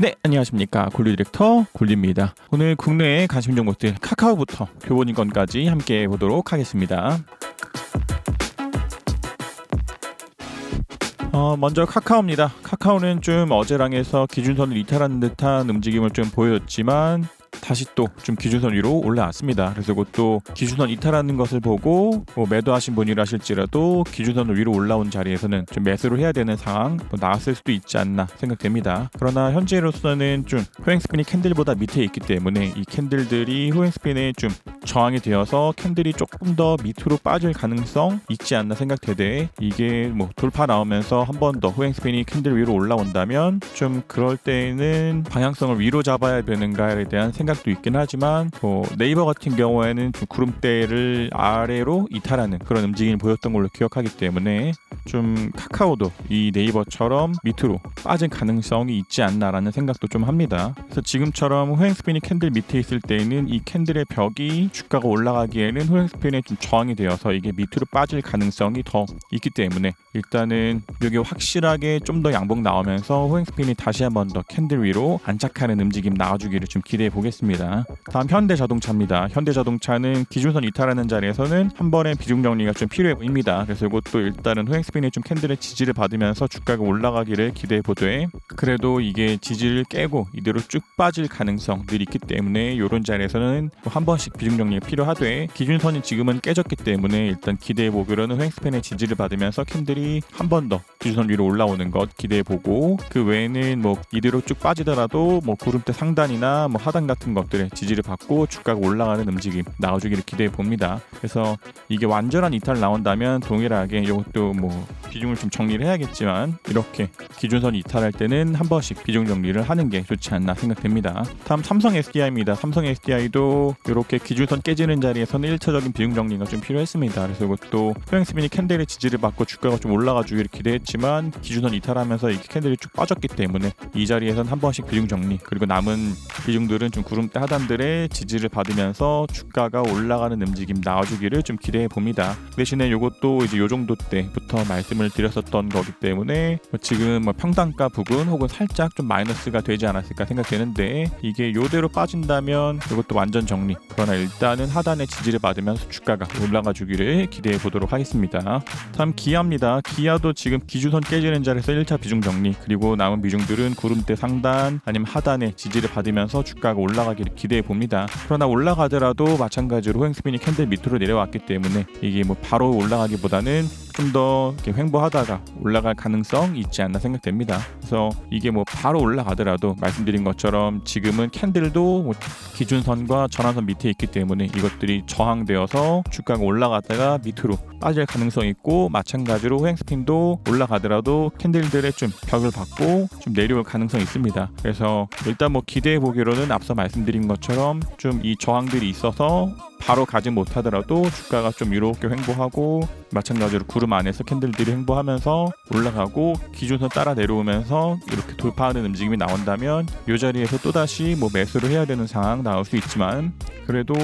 네, 안녕하십니까. 굴리 디렉터 굴리입니다. 오늘 국내의 관심 종목들 카카오부터 교본 인건까지 함께 보도록 하겠습니다. 어, 먼저 카카오입니다. 카카오는 좀 어제랑해서 기준선을 이탈하는 듯한 움직임을 좀 보였지만 다시 또 좀 기준선 위로 올라왔습니다. 그래서 그것도 기준선 이탈하는 것을 보고 뭐 매도하신 분이라실지라도 기준선 위로 올라온 자리에서는 좀 매수를 해야 되는 상황 뭐 나왔을 수도 있지 않나 생각됩니다. 그러나 현재로서는 좀 호행 스핀이 캔들보다 밑에 있기 때문에 이 캔들들이 호행 스핀에 좀 저항이 되어서 캔들이 조금 더 밑으로 빠질 가능성 있지 않나 생각되되 이게 뭐 돌파 나오면서 한 번더 호행 스핀이 캔들 위로 올라온다면 좀 그럴 때는 방향성을 위로 잡아야 되는가에 대한 생각 도 있긴 하지만 뭐 네이버 같은 경우에는 좀 구름대를 아래로 이탈하는 그런 움직임을 보였던 걸로 기억하기 때문에 좀 카카오도 이 네이버처럼 밑으로 빠진 가능성이 있지 않나라는 생각도 좀 합니다. 그래서 지금처럼 호행 스핀이 캔들 밑에 있을 때는 이 캔들의 벽이 주가가 올라가기에는 호행 스핀에 좀 저항이 되어서 이게 밑으로 빠질 가능성이 더 있기 때문에 일단은 여기 확실하게 좀 더 양봉 나오면서 호행 스핀이 다시 한번 더 캔들 위로 안착하는 움직임 나와주기를 좀 기대해 보겠습니다. 다음 현대자동차입니다. 현대자동차는 기준선 이탈하는 자리에서는 한 번의 비중 정리가 좀 필요해 보입니다. 그래서 이것도 일단은 호행 스핀이 좀 캔들의 지지를 받으면서 주가가 올라가기를 기대해 보되 그래도 이게 지지를 깨고 이대로 쭉 빠질 가능성들이 있기 때문에 이런 자리에서는 뭐한 번씩 비중 정리가 필요하되 기준선이 지금은 깨졌기 때문에 일단 기대해 보기로는 호행 스핀의 지지를 받으면서 캔들이 한 번 더 기준선 위로 올라오는 것 기대해 보고 그 외에는 뭐 이대로 쭉 빠지더라도 뭐 구름대 상단이나 뭐 하단 같은 것들의 지지를 받고 주가가 올라가는 움직임 나와주기를 기대해 봅니다. 그래서 이게 완전한 이탈 나온다면 동일하게 이것도 뭐 비중을 좀 정리를 해야겠지만 이렇게 기준선 이탈할 때는 한 번씩 비중 정리를 하는 게 좋지 않나 생각됩니다. 다음 삼성 SDI입니다. 삼성 SDI도 이렇게 기준선 깨지는 자리에서는 1차적인 비중 정리가 좀 필요했습니다. 그래서 이것도 스핀이 캔들의 지지를 받고 주가가 좀 올라가 주기를 기대했지만 기준선 이탈하면서 이게 캔들이 쭉 빠졌기 때문에 이 자리에선 한 번씩 비중 정리 그리고 남은 비중들은 좀 구름 대 하단들의 지지를 받으면서 주가가 올라가는 움직임 나와주기를 좀 기대해 봅니다. 대신에 이것도 이제 요 정도 때부터 말씀을 드렸었던 거기 때문에 뭐 지금 뭐 평단가 부근 혹은 살짝 좀 마이너스가 되지 않았을까 생각되는데 이게 요대로 빠진다면 이것도 완전 정리. 그러나 일단은 하단의 지지를 받으면서 주가가 올라가 주기를 기대해 보도록 하겠습니다. 다음 기아입니다. 기아도 지금 기준선 깨지는 자리에서 1차 비중 정리 그리고 남은 비중들은 구름대 상단 아니면 하단의 지지를 받으면서 주가가 올라가 기를 기대해 봅니다. 그러나 올라가더라도 마찬가지로 호행 스핀이 캔들 밑으로 내려왔기 때문에 이게 뭐 바로 올라가기보다는 좀 더 횡보하다가 올라갈 가능성 있지 않나 생각됩니다. 그래서 이게 뭐 바로 올라가더라도 말씀드린 것처럼 지금은 캔들도 뭐 기준선과 전환선 밑에 있기 때문에 이것들이 저항되어서 주가가 올라갔다가 밑으로 빠질 가능성이 있고 마찬가지로 호행 스핀도 올라가더라도 캔들들의 좀 벽을 받고 좀 내려올 가능성이 있습니다. 그래서 일단 뭐 기대해 보기로는 앞서 말씀드린 것처럼 좀 이 저항들이 있어서 바로 가지 못하더라도 주가가 좀 이렇게 횡보하고 마찬가지로 구름 안에서 캔들들이 횡보하면서 올라가고 기준선 따라 내려오면서 이렇게 돌파하는 움직임이 나온다면 이 자리에서 또다시 뭐 매수를 해야 되는 상황 나올 수 있지만 그래도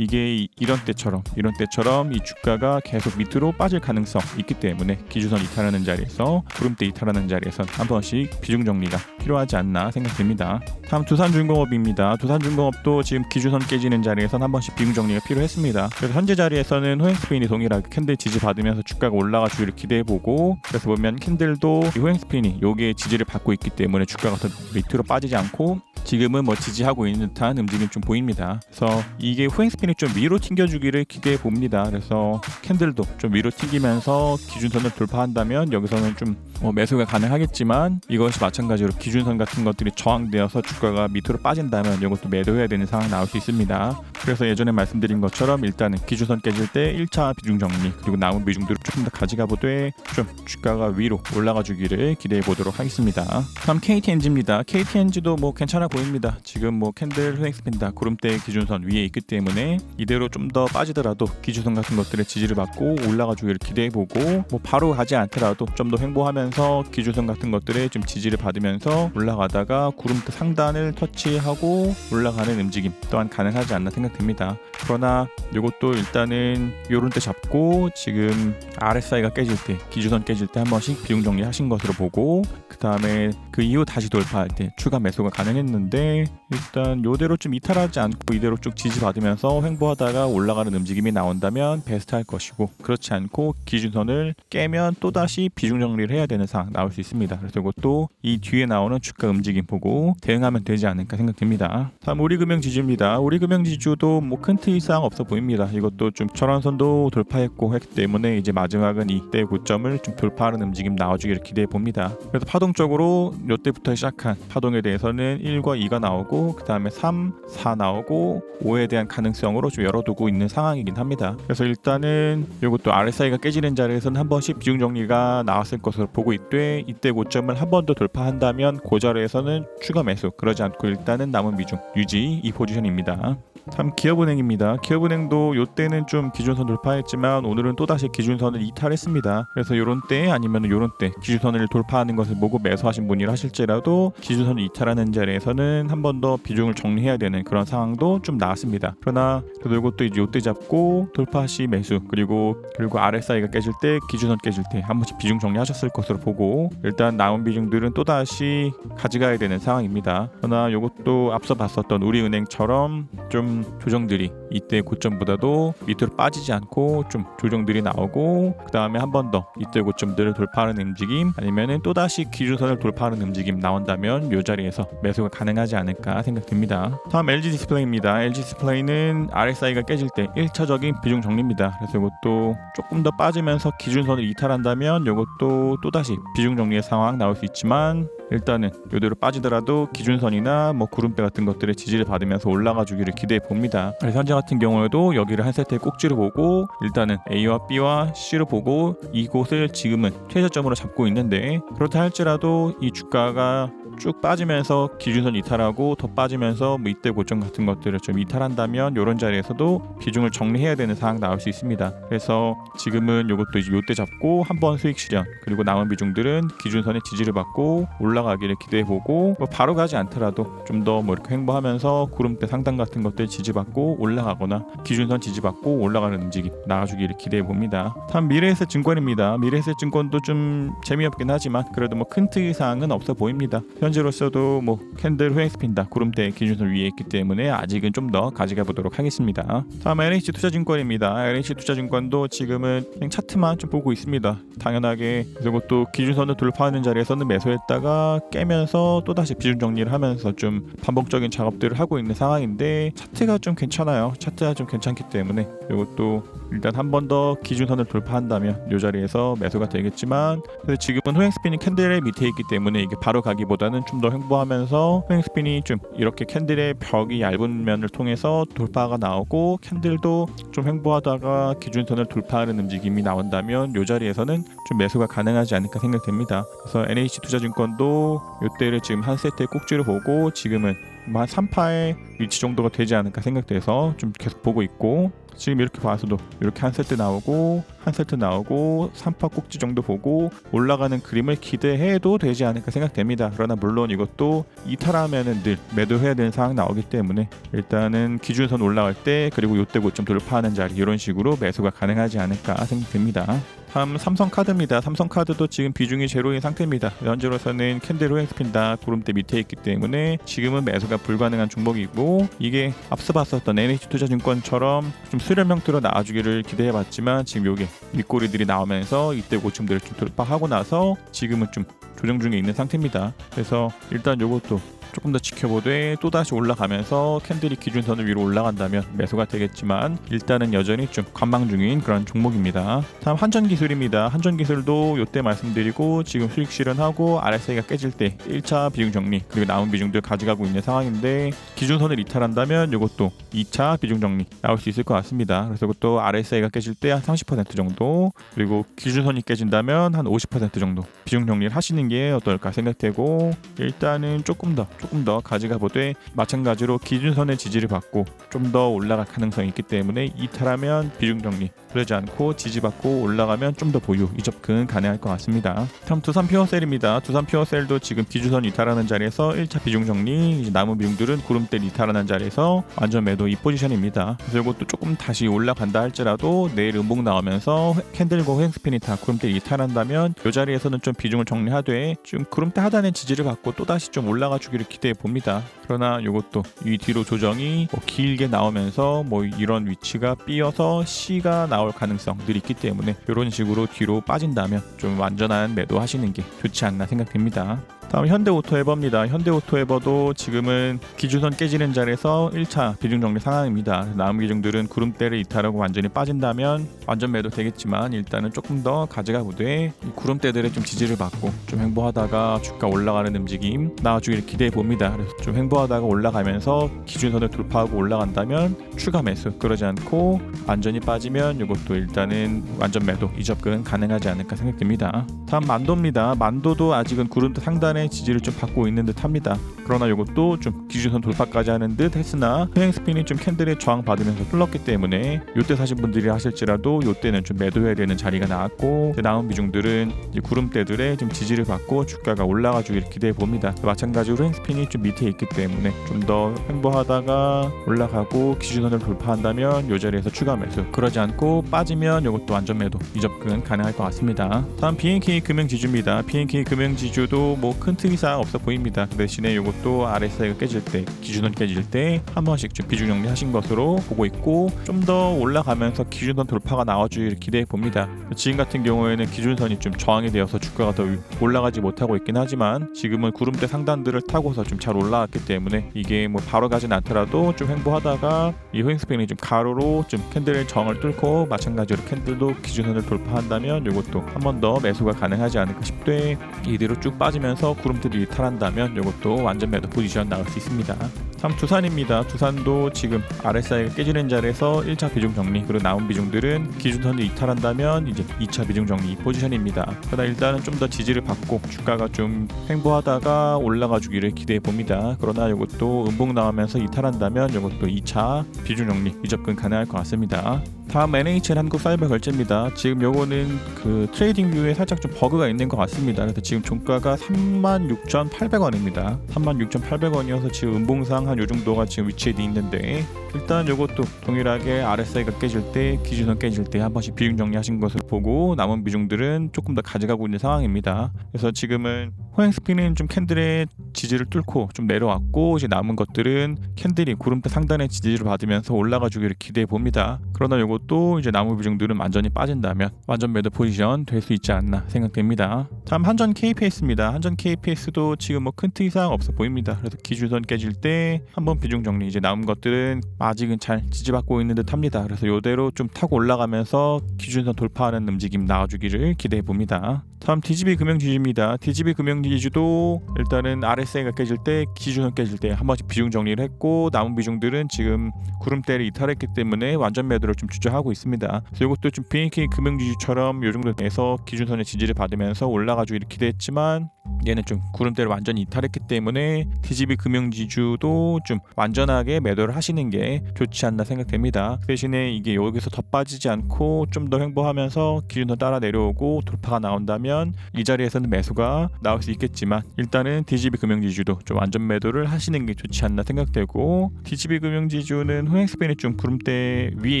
이게 이- 이런 때처럼 이런 때처럼 이 주가가 계속 밑으로 빠질 가능성 있기 때문에 기준선 이탈하는 자리에서 구름대 이탈하는 자리에서 한 번씩 비중 정리가 필요하지 않나 생각됩니다. 다음 두산중공업입니다. 두산중공업도 지금 기준선 깨지는 자리에선 한 번씩 비중 정리가 필요했습니다. 그래서 현재 자리에서는 호행스핀이 동일하게 캔들 지지 받으면서 주가가 올라가 주기를 기대해보고 그래서 보면 캔들도 이 호행스핀이 여기에 지지를 받고 있기 때문에 주가가 더 밑으로 빠지지 않고 지금은 뭐 지지하고 있는 듯한 움직임 좀 보입니다. 그래서 이게 후행 스핀이 좀 위로 튕겨주기를 기대해 봅니다. 그래서 캔들도 좀 위로 튕기면서 기준선을 돌파한다면 여기서는 좀 뭐 매수가 가능하겠지만 이것이 마찬가지로 기준선 같은 것들이 저항되어서 주가가 밑으로 빠진다면 이것도 매도해야 되는 상황 나올 수 있습니다. 그래서 예전에 말씀드린 것처럼 일단은 기준선 깨질 때 1차 비중 정리 그리고 남은 비중들을 조금 더 가져가 보되 좀 주가가 위로 올라가 주기를 기대해 보도록 하겠습니다. 다음 KTNG입니다. KTNG도 뭐 괜찮아 보 입니다. 지금 뭐 캔들 후행 스핀다 구름대 기준선 위에 있기 때문에 이대로 좀 더 빠지더라도 기준선 같은 것들의 지지를 받고 올라가 주기를 기대해 보고 뭐 바로 가지 않더라도 좀 더 횡보하면서 기준선 같은 것들의 좀 지지를 받으면서 올라가다가 구름대 상단을 터치하고 올라가는 움직임 또한 가능하지 않나 생각됩니다. 그러나 이것도 일단은 요런 때 잡고 지금 RSI가 깨질 때 기준선 깨질 때 한 번씩 비중 정리하신 것으로 보고 그 다음에 그그 이후 다시 돌파할 때 추가 매수가 가능했는데 일단 요대로 좀 이탈하지 않고 이대로 쭉 지지받으면서 횡보하다가 올라가는 움직임이 나온다면 베스트 할 것이고 그렇지 않고 기준선을 깨면 또다시 비중 정리를 해야 되는 상황 나올 수 있습니다. 그래서 이것도 이 뒤에 나오는 주가 움직임 보고 대응하면 되지 않을까 생각됩니다. 다음 우리금융 지주입니다. 우리금융 지주도 뭐큰 특이사항 없어 보입니다. 이것도 좀 전환선도 돌파했고 했기 때문에 이제 마지막은 이때 고점을 좀 돌파하는 움직임 나와주기를 기대해 봅니다. 그래서 파동적으로 이때부터 시작한 파동에 대해서는 1과 2가 나오고 그 다음에 3, 4 나오고 5에 대한 가능성으로 좀 열어두고 있는 상황이긴 합니다. 그래서 일단은 이것도 RSI가 깨지는 자리에서는 한 번씩 비중 정리가 나왔을 것으로 보고 있되 이때 고점을 한 번 더 돌파한다면 그 자리에서는 추가 매수 그러지 않고 일단은 남은 비중 유지 이 포지션입니다. 다음 기업은행입니다. 기업은행도 요때는 좀 기준선 돌파했지만 오늘은 또다시 기준선을 이탈했습니다. 그래서 요런 때 아니면 요런 때 기준선을 돌파하는 것을 보고 매수하신 분이라 하실지라도 기준선을 이탈하는 자리에서는 한 번 더 비중을 정리해야 되는 그런 상황도 좀 나왔습니다. 그러나 그래도 이것도 이제 요때 잡고 돌파 시 매수 그리고 그리고 RSI가 깨질 때 기준선 깨질 때 한 번씩 비중 정리하셨을 것으로 보고 일단 남은 비중들은 또다시 가져가야 되는 상황입니다. 그러나 요것도 앞서 봤었던 우리은행처럼 좀 조정들이 이때 고점보다도 밑으로 빠지지 않고 좀 조정들이 나오고 그 다음에 한 번 더 이때 고점들을 돌파하는 움직임 아니면은 또 다시 기준선을 돌파하는 움직임 나온다면 이 자리에서 매수가 가능하지 않을까 생각됩니다. 다음 LG 디스플레이입니다. LG 디스플레이는 RSI가 깨질 때 1차적인 비중 정리입니다. 그래서 이것도 조금 더 빠지면서 기준선을 이탈한다면 이것도 또 다시 비중 정리의 상황 나올 수 있지만 일단은 이대로 빠지더라도 기준선이나 뭐 구름대 같은 것들의 지지를 받으면서 올라가 주기를 기대해 봅니다. 현재 같은 경우에도 여기를 한 세트의 꼭지로 보고 일단은 A와 B와 C로 보고 이곳을 지금은 최저점으로 잡고 있는데 그렇다 할지라도 이 주가가 쭉 빠지면서 기준선 이탈하고 더 빠지면서 뭐 이때 고점 같은 것들을 좀 이탈한다면 이런 자리에서도 비중을 정리해야 되는 상황 나올 수 있습니다. 그래서 지금은 이것도 이제 요때 잡고 한번 수익 실현 그리고 남은 비중들은 기준선의 지지를 받고 올라가기를 기대해 보고 뭐 바로 가지 않더라도 좀 더 뭐 이렇게 횡보하면서 구름대 상단 같은 것들 지지받고 올라가거나 기준선 지지받고 올라가는 움직임 나와주기를 기대해 봅니다. 다음 미래에셋 증권입니다. 미래에셋 증권도 좀 재미없긴 하지만 그래도 뭐 큰 특이 사항은 없어 보입니다. 현재로서도 뭐 캔들 후행스핀다 구름대 기준선 위에 있기 때문에 아직은 좀 더 가져가 보도록 하겠습니다. 다음 NH 투자증권입니다. NH 투자증권도 지금은 그냥 차트만 좀 보고 있습니다. 당연하게 이것도 기준선을 돌파하는 자리에서는 매수했다가 깨면서 또 다시 비중 정리를 하면서 좀 반복적인 작업들을 하고 있는 상황인데 차트가 좀 괜찮아요. 차트가 좀 괜찮기 때문에 이것도 일단 한 번 더 기준선을 돌파한다면 이 자리에서 매수가 되겠지만 지금은 후행스핀이 캔들의 밑에 있기 때문에 이게 바로 가기보다는 좀 더 횡보하면서 후행스핀이 좀 이렇게 캔들의 벽이 얇은 면을 통해서 돌파가 나오고 캔들도 좀 횡보하다가 기준선을 돌파하는 움직임이 나온다면 이 자리에서는 좀 매수가 가능하지 않을까 생각됩니다. 그래서 NH 투자증권도 이때를 지금 한 세트의 꼭지로 보고 지금은 뭐한 3파의 위치 정도가 되지 않을까 생각돼서 좀 계속 보고 있고 지금 이렇게 봐서도 이렇게 한 세트 나오고 한 세트 나오고 3파 꼭지 정도 보고 올라가는 그림을 기대해도 되지 않을까 생각됩니다. 그러나 물론 이것도 이탈하면은 늘 매도해야 되는 상황 나오기 때문에 일단은 기준선 올라갈 때 그리고 요때 고점 돌파하는 자리 이런 식으로 매수가 가능하지 않을까 생각됩니다. 다음 삼성카드입니다. 삼성카드도 지금 비중이 제로인 상태입니다. 현재로서는 캔들 후행스핀다 구름대 밑에 있기 때문에 지금은 매수가 불가능한 종목이고 이게 앞서 봤었던 NH투자증권처럼 좀 수렴 형태로 나와주기를 기대해봤지만 지금 요게 윗꼬리들이 나오면서 이때 고점들을 좀 돌파하고 나서 지금은 좀 조정 중에 있는 상태입니다. 그래서 일단 요것도 조금 더 지켜보되 또다시 올라가면서 캔들이 기준선을 위로 올라간다면 매수가 되겠지만 일단은 여전히 좀 관망 중인 그런 종목입니다. 다음 한전 기술입니다. 한전 기술도 요때 말씀드리고 지금 수익 실현하고 RSI가 깨질 때 1차 비중 정리 그리고 남은 비중들 가져가고 있는 상황인데 기준선을 이탈한다면 이것도 2차 비중 정리 나올 수 있을 것 같습니다. 그래서 이것도 RSI가 깨질 때 한 30% 정도 그리고 기준선이 깨진다면 한 50% 정도 비중 정리를 하시는 게 어떨까 생각되고 일단은 조금 더 조금 더 가져가 보되 마찬가지로 기준선의 지지를 받고 좀 더 올라갈 가능성이 있기 때문에 이탈하면 비중 정리 그러지 않고 지지받고 올라가면 좀 더 보유 이 접근 가능할 것 같습니다. 다음 두산 퓨어셀입니다. 두산 퓨어셀도 지금 기준선 이탈하는 자리에서 1차 비중 정리 남은 비중들은 구름대 이탈하는 자리에서 완전 매도 이 포지션입니다. 그래서 이것도 조금 다시 올라간다 할지라도 내일 음봉 나오면서 캔들과 횡스핀이 다 구름대 이탈한다면 이 자리에서는 좀 비중을 정리하되 좀 구름대 하단의 지지를 받고 또 다시 좀 올라가 주기를 기대해 봅니다. 그러나 이것도 이 뒤로 조정이 뭐 길게 나오면서 뭐 이런 위치가 삐어서 C가 나올 가능성들이 있기 때문에 이런 식으로 뒤로 빠진다면 좀 완전한 매도 하시는 게 좋지 않나 생각됩니다. 다음 현대오토 에버입니다. 현대오토 에버도 지금은 기준선 깨지는 자리에서 1차 비중 정리 상황입니다. 남은 기중들은 구름대를 이탈하고 완전히 빠진다면 완전 매도 되겠지만 일단은 조금 더 가져가 보되 이 구름대들의 좀 지지를 받고 좀 행보하다가 주가 올라가는 움직임 나와주기를 기대해 봅니다. 그래서 좀 행보하다가 올라가면서 기준선을 돌파하고 올라간다면 추가 매수 그러지 않고 완전히 빠지면 이것도 일단은 완전 매도 이 접근 가능하지 않을까 생각됩니다. 다음 만도입니다. 만도도 아직은 구름대 상단 의 지지를 좀 받고 있는 듯합니다. 그러나 이것도 좀 기준선 돌파까지 하는 듯 했으나 흥행 스핀이 좀 캔들의 저항 받으면서 흘렀기 때문에 요때 사신 분들이 하실지라도 요때는 좀 매도해야 되는 자리가 나왔고 남은 비중들은 구름대들의 좀 지지를 받고 주가가 올라가 주기를 기대해 봅니다. 마찬가지로 흥행 스핀이 좀 밑에 있기 때문에 좀 더 횡보하다가 올라가고 기준선을 돌파한다면 요 자리에서 추가 매수 그러지 않고 빠지면 이것도 완전 매도 이 접근 가능할 것 같습니다. 다음 BNK 금융지주입니다. BNK 금융지주도 뭐큰 특이사항 없어 보입니다. 그 대신에 이것도 RSI가 깨질 때 기준선 깨질 때 한 번씩 좀 비중 정리하신 것으로 보고 있고 좀 더 올라가면서 기준선 돌파가 나와주기를 기대해 봅니다. 지금 같은 경우에는 기준선이 좀 저항이 되어서 주가가 더 올라가지 못하고 있긴 하지만 지금은 구름대 상단들을 타고서 좀 잘 올라왔기 때문에 이게 뭐 바로 가진 않더라도 좀 횡보하다가 이 횡스팬이 좀 가로로 좀 캔들의 정을 뚫고 마찬가지로 캔들도 기준선을 돌파한다면 이것도 한 번 더 매수가 가능하지 않을까 싶되 이대로 쭉 빠지면서 구름들이 탈한다면 이것도 완전 매도 포지션 나올 수 있습니다. 다음 두산입니다. 두산도 지금 RSI가 깨지는 자리에서 1차 비중 정리 그리고 남은 비중들은 기준선을 이탈한다면 이제 2차 비중 정리 포지션입니다. 그러나 일단은 좀 더 지지를 받고 주가가 좀 횡보하다가 올라가 주기를 기대해 봅니다. 그러나 이것도 음봉 나오면서 이탈한다면 이것도 2차 비중 정리 이접근 가능할 것 같습니다. 다음 NHN 한국 사이버 결제입니다. 지금 요거는 그 트레이딩 뷰에 살짝 좀 버그가 있는 것 같습니다. 그래서 지금 종가가 36,800원입니다. 36,800원이어서 지금 음봉상 한 요 정도가 지금 위치해 있는데 일단 요것도 동일하게 RSI가 깨질 때 기준선 깨질 때 한 번씩 비중 정리하신 것을 보고 남은 비중들은 조금 더 가져가고 있는 상황입니다. 그래서 지금은 호행 스피는 좀 캔들의 지지를 뚫고 좀 내려왔고 이제 남은 것들은 캔들이 구름대 상단의 지지를 받으면서 올라가 주기를 기대해 봅니다. 그러나 요 것도 이제 나무 비중들은 완전히 빠진다면 완전 매도 포지션 될 수 있지 않나 생각됩니다. 다음 한전 KPS입니다. 한전 KPS도 지금 뭐 큰 특이사항 없어 보입니다. 그래서 기준선 깨질 때 한번 비중 정리 이제 남은 것들은 아직은 잘 지지받고 있는 듯합니다. 그래서 요대로 좀 타고 올라가면서 기준선 돌파하는 움직임 나와주기를 기대해 봅니다. 다음 DGB 금융지주입니다. DGB 금융지주도 일단은 RSI가 깨질 때 기준선 깨질 때 한 번씩 비중 정리를 했고 남은 비중들은 지금 구름대를 이탈했기 때문에 완전 매도를 좀 주저하고 있습니다. 그래서 이것도 좀 BNK 금융지주처럼 요 정도 내서 기준선의 지지를 받으면서 올라가주기를 기대했지만 얘는 좀 구름대를 완전히 이탈했기 때문에 DGB 금융지주도 좀 완전하게 매도를 하시는 게 좋지 않나 생각됩니다. 그 대신에 이게 여기서 더 빠지지 않고 좀 더 횡보하면서 기준선 따라 내려오고 돌파가 나온다면 이 자리에서는 매수가 나올 수 있겠지만 일단은 DGB 금융지주도 좀 완전 매도를 하시는 게 좋지 않나 생각되고 DGB 금융지주는 흥행스팬이 좀 구름대 위에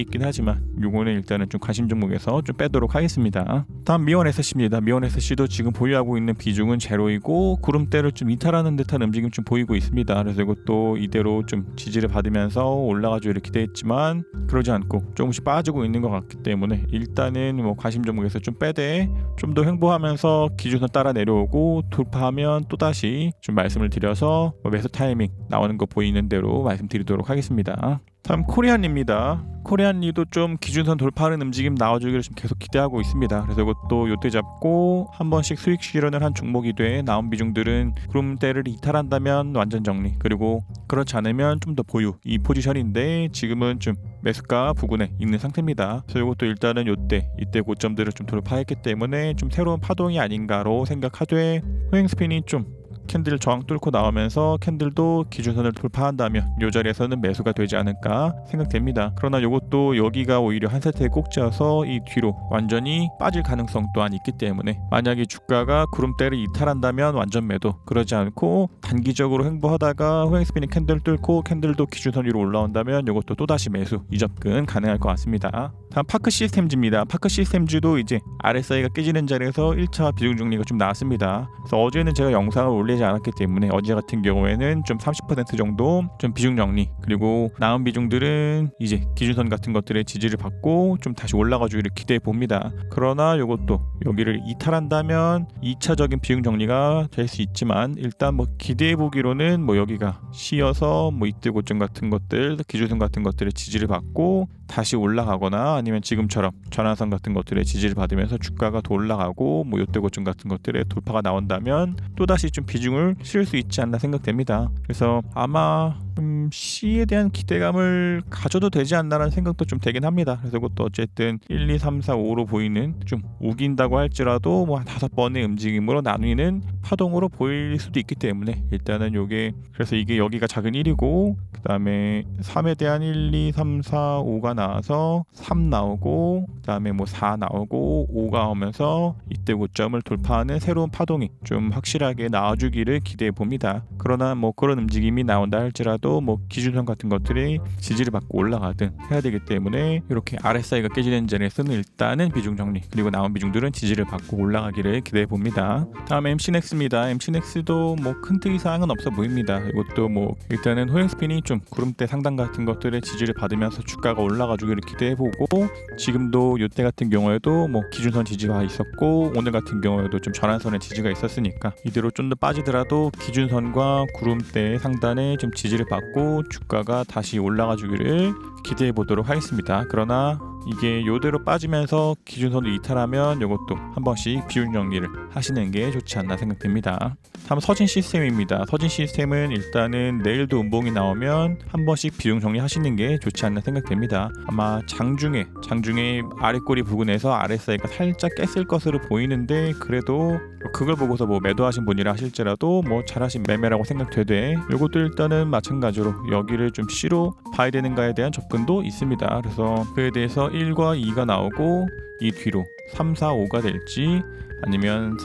있긴 하지만 요거는 일단은 좀 관심 종목에서 좀 빼도록 하겠습니다. 다음 미원 SC입니다. 미원 SC도 지금 보유하고 있는 비중은 제로이고 구름대를 좀 이탈하는 듯한 움직임 좀 보이고 있습니다. 그래서 이것도 이대로 좀 지지를 받으면서 올라가주기를 기대했지만 그러지 않고 조금씩 빠지고 있는 것 같기 때문에 일단은 뭐 관심 종목에서 좀 빼되 좀 더 횡보하 면서 기준선 따라 내려오고 돌파하면 또 다시 좀 말씀을 드려서 뭐 매수 타이밍 나오는 거 보이는 대로 말씀드리도록 하겠습니다. 다음 코리안입니다. 코리안리도 좀 기준선 돌파하는 움직임 나와주기를 좀 계속 기대하고 있습니다. 그래서 이것도 요때 잡고 한 번씩 수익 실현을 한 종목이 돼 나온 비중들은 구름대를 이탈한다면 완전 정리 그리고 그렇지 않으면 좀 더 보유 이 포지션인데 지금은 좀 매수가 부근에 있는 상태입니다. 그래서 이것도 일단은 요때 이때 고점들을 좀 돌파했기 때문에 좀 새로운 파동이 아닌가로 생각하되 호행 스핀이 좀 캔들 저항 뚫고 나오면서 캔들도 기준선을 돌파한다면 이 자리에서는 매수가 되지 않을까 생각됩니다. 그러나 이것도 여기가 오히려 한 세트에 꼭지어서 이 뒤로 완전히 빠질 가능성 또한 있기 때문에 만약에 주가가 구름대를 이탈한다면 완전 매도 그러지 않고 단기적으로 횡보하다가 호행스피닝 캔들 뚫고 캔들도 기준선 위로 올라온다면 이것도 또다시 매수 이 접근 가능할 것 같습니다. 다음 파크 시스템즈입니다. 파크 시스템즈도 이제 RSI가 깨지는 자리에서 1차 비중 정리가 좀 나왔습니다. 그래서 어제는 제가 영상을 올리지 않았기 때문에 어제 같은 경우에는 좀 30% 정도 좀 비중 정리 그리고 남은 비중들은 이제 기준선 같은 것들의 지지를 받고 좀 다시 올라가 주기를 기대해 봅니다. 그러나 이것도 여기를 이탈한다면 2차적인 비중 정리가 될 수 있지만 일단 뭐 기대해 보기로는 뭐 여기가 C여서 뭐 이때 고점 같은 것들 기준선 같은 것들의 지지를 받고 다시 올라가거나 아니면 지금처럼 전환선 같은 것들의 지지를 받으면서 주가가 더 올라가고 뭐 요때 고점 같은 것들의 돌파가 나온다면 또다시 좀 비중을 실을 수 있지 않나 생각됩니다. 그래서 아마 음, C에 대한 기대감을 가져도 되지 않나라는 생각도 좀 되긴 합니다. 그래서 그것도 어쨌든 1, 2, 3, 4, 5로 보이는 좀 우긴다고 할지라도 뭐 다섯 번의 움직임으로 나뉘는 파동으로 보일 수도 있기 때문에 일단은 요게 그래서 이게 여기가 작은 1이고 그 다음에 3에 대한 1, 2, 3, 4, 5가 나와서 3 나오고 그 다음에 뭐 4 나오고 5가 오면서 이때 고점을 돌파하는 새로운 파동이 좀 확실하게 나와주기를 기대해 봅니다. 그러나 뭐 그런 움직임이 나온다 할지라도 뭐 기준선 같은 것들이 지지를 받고 올라가든 해야 되기 때문에 이렇게 RSI가 깨지는 자리에서는 일단은 비중 정리 그리고 남은 비중들은 지지를 받고 올라가기를 기대해 봅니다. 다음 MC넥스입니다. MC넥스도 뭐 큰 특이 사항은 없어 보입니다. 이것도 뭐 일단은 호행스핀이 좀 구름대 상단 같은 것들의 지지를 받으면서 주가가 올라가 주기를 기대해 보고 지금도 이때 같은 경우에도 뭐 기준선 지지가 있었고 오늘 같은 경우에도 좀 전환선의 지지가 있었으니까 이대로 좀 더 빠지더라도 기준선과 구름대 상단에 좀 지지를 받고 주가가 다시 올라가 주기를 기대해 보도록 하겠습니다. 그러나 이게 요대로 빠지면서 기준선을 이탈하면 이것도 한 번씩 비율 정리를 하시는 게 좋지 않나 생각됩니다. 다음 서진 시스템입니다. 서진 시스템은 일단은 내일도 음봉이 나오면 한 번씩 비중 정리하시는 게 좋지 않나 생각됩니다. 아마 장중에 장중에 아랫꼬리 부근에서 RSI가 살짝 깼을 것으로 보이는데 그래도 그걸 보고서 뭐 매도하신 분이라 하실지라도 뭐 잘하신 매매라고 생각되되 이것도 일단은 마찬가지로 여기를 좀 C로 봐야 되는가에 대한 접근도 있습니다. 그래서 그에 대해서 1과 2가 나오고 이 뒤로 3, 4, 5가 될지 아니면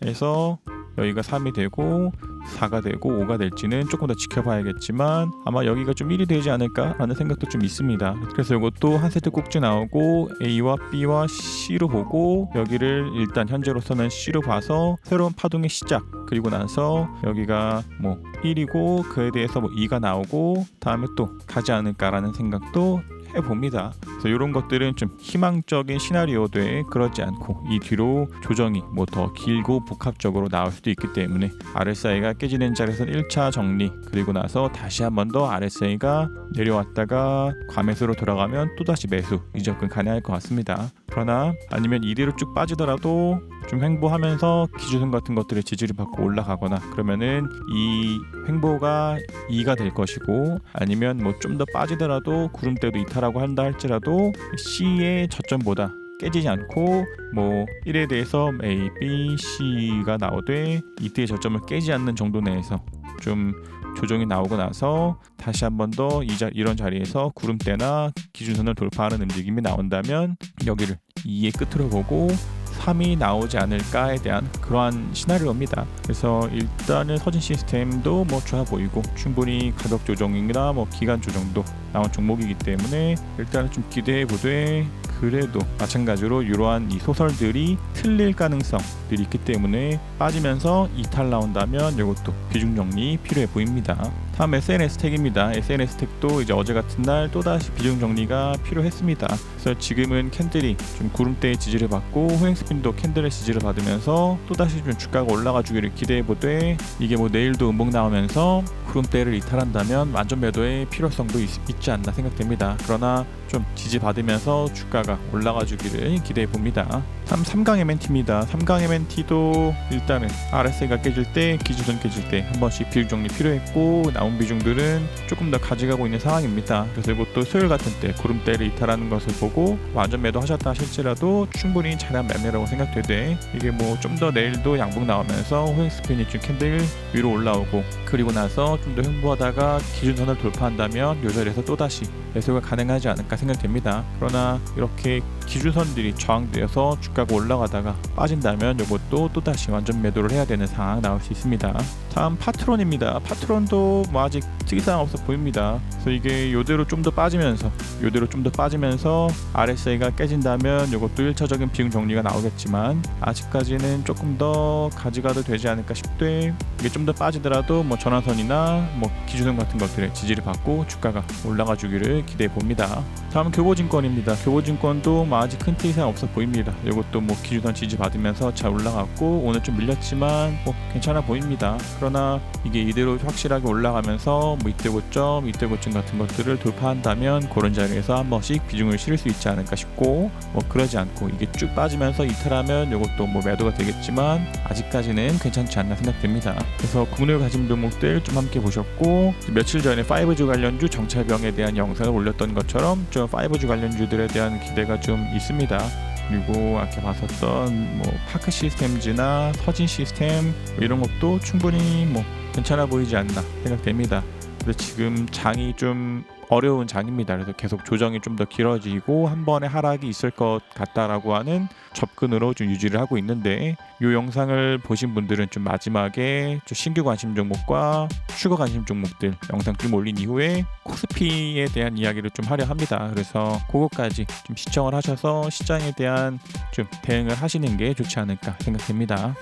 3에서 여기가 3이 되고 4가 되고 5가 될지는 조금 더 지켜봐야겠지만 아마 여기가 좀 1이 되지 않을까라는 생각도 좀 있습니다. 그래서 이것도 한 세트 꼭지 나오고 A와 B와 C로 보고 여기를 일단 현재로서는 C로 봐서 새로운 파동의 시작 그리고 나서 여기가 뭐 1이고 그에 대해서 뭐 2가 나오고 다음에 또 가지 않을까라는 생각도 해봅니다. 그래서 이런 것들은 좀 희망적인 시나리오도에 그러지 않고 이 뒤로 조정이 뭐 더 길고 복합적으로 나올 수도 있기 때문에 RSI가 깨지는 자리에서 1차 정리 그리고 나서 다시 한 번 더 RSI가 내려왔다가 과매수로 돌아가면 또다시 매수 이 접근 가능할 것 같습니다. 그러나 아니면 이대로 쭉 빠지더라도 좀 횡보하면서 기준선 같은 것들의 지지를 받고 올라가거나 그러면은 이 횡보가 2가 될 것이고 아니면 뭐 좀 더 빠지더라도 구름대도 이탈하고 한다 할지라도 C의 저점보다 깨지지 않고 뭐 1에 대해서 A, B, C가 나오되 이때의 저점을 깨지 않는 정도 내에서 좀 조정이 나오고 나서 다시 한 번 더 이런 자리에서 구름대나 기준선을 돌파하는 움직임이 나온다면 여기를 2의 끝으로 보고 3이 나오지 않을까에 대한 그러한 시나리오입니다. 그래서 일단은 서진 시스템도 뭐 좋아 보이고 충분히 가격 조정이나 뭐 기간 조정도 나온 종목이기 때문에 일단은 좀 기대해 보되 그래도 마찬가지로 이러한 이 소설들이 틀릴 가능성들이 있기 때문에 빠지면서 이탈 나온다면 이것도 비중 정리 필요해 보입니다. 다음 SNS 택입니다. SNS 택도 이제 어제 같은 날 또다시 비중 정리가 필요했습니다. 그래서 지금은 캔들이 좀 구름대의 지지를 받고 호행스핀도 캔들의 지지를 받으면서 또다시 좀 주가가 올라가 주기를 기대해 보되 이게 뭐 내일도 음봉 나오면서 구름대를 이탈한다면 완전 매도의 필요성도 있, 지 않나 생각됩니다. 그러나 좀 지지받으면서 주가가 올라가 주기를 기대해 봅니다. 3, 3강 MNT입니다. 3강 MNT도 일단은 RSI가 깨질 때 기준선 깨질 때 한 번씩 비중 정리 필요했고 남은 비중들은 조금 더 가져가고 있는 상황입니다. 그래서 이것도 수요일 같은 때 구름대를 이탈하는 것을 보고 완전 매도 하셨다 하실지라도 충분히 잘한 매매라고 생각되되 이게 뭐 좀 더 내일도 양봉 나오면서 호행 스피니 중 캔들 위로 올라오고 그리고 나서 좀 더 횡보하다가 기준선을 돌파한다면 요 자리에서 또다시 매수가 가능하지 않을까 생각됩니다. 그러나 이렇게 기준선들이 저항되어서 주가가 올라가다가 빠진다면 이것도 또다시 완전 매도를 해야 되는 상황 나올 수 있습니다. 다음 파트론입니다. 파트론도 뭐 아직 특이사항 없어 보입니다. 그래서 이게 요대로 좀 더 빠지면서 요대로 좀 더 빠지면서 RSI가 깨진다면 이것도 1차적인 비용 정리가 나오겠지만 아직까지는 조금 더 가져가도 되지 않을까 싶되 이게 좀 더 빠지더라도 뭐 전화선이나 뭐 기준선 같은 것들의 지지를 받고 주가가 올라가 주기를 기대해 봅니다. 다음 교보증권입니다. 교보증권도 뭐 아직 큰 특이사항 없어 보입니다. 이것도 뭐 기준선 지지 받으면서 잘 올라갔고 오늘 좀 밀렸지만 뭐 괜찮아 보입니다. 그러나 이게 이대로 확실하게 올라가면 서 뭐 이때 고점, 이때 고점 같은 것들을 돌파한다면 그런 자리에서 한 번씩 비중을 실을 수 있지 않을까 싶고 뭐 그러지 않고 이게 쭉 빠지면서 이탈하면 이것도 뭐 매도가 되겠지만 아직까지는 괜찮지 않나 생각됩니다. 그래서 국내 가진 종목들 좀 함께 보셨고 며칠 전에 5G 관련주 정찰병에 대한 영상을 올렸던 것처럼 좀 5G 관련주들에 대한 기대가 좀 있습니다. 그리고 아까 봤었던 뭐 파크 시스템즈나 서진 시스템 뭐 이런 것도 충분히 뭐 괜찮아 보이지 않나 생각됩니다. 그래서 지금 장이 좀 어려운 장입니다. 그래서 계속 조정이 좀 더 길어지고 한 번의 하락이 있을 것 같다라고 하는 접근으로 좀 유지를 하고 있는데 이 영상을 보신 분들은 좀 마지막에 좀 신규 관심 종목과 추가 관심 종목들 영상 좀 올린 이후에 코스피에 대한 이야기를 좀 하려 합니다. 그래서 그것까지 좀 시청을 하셔서 시장에 대한 좀 대응을 하시는 게 좋지 않을까 생각됩니다.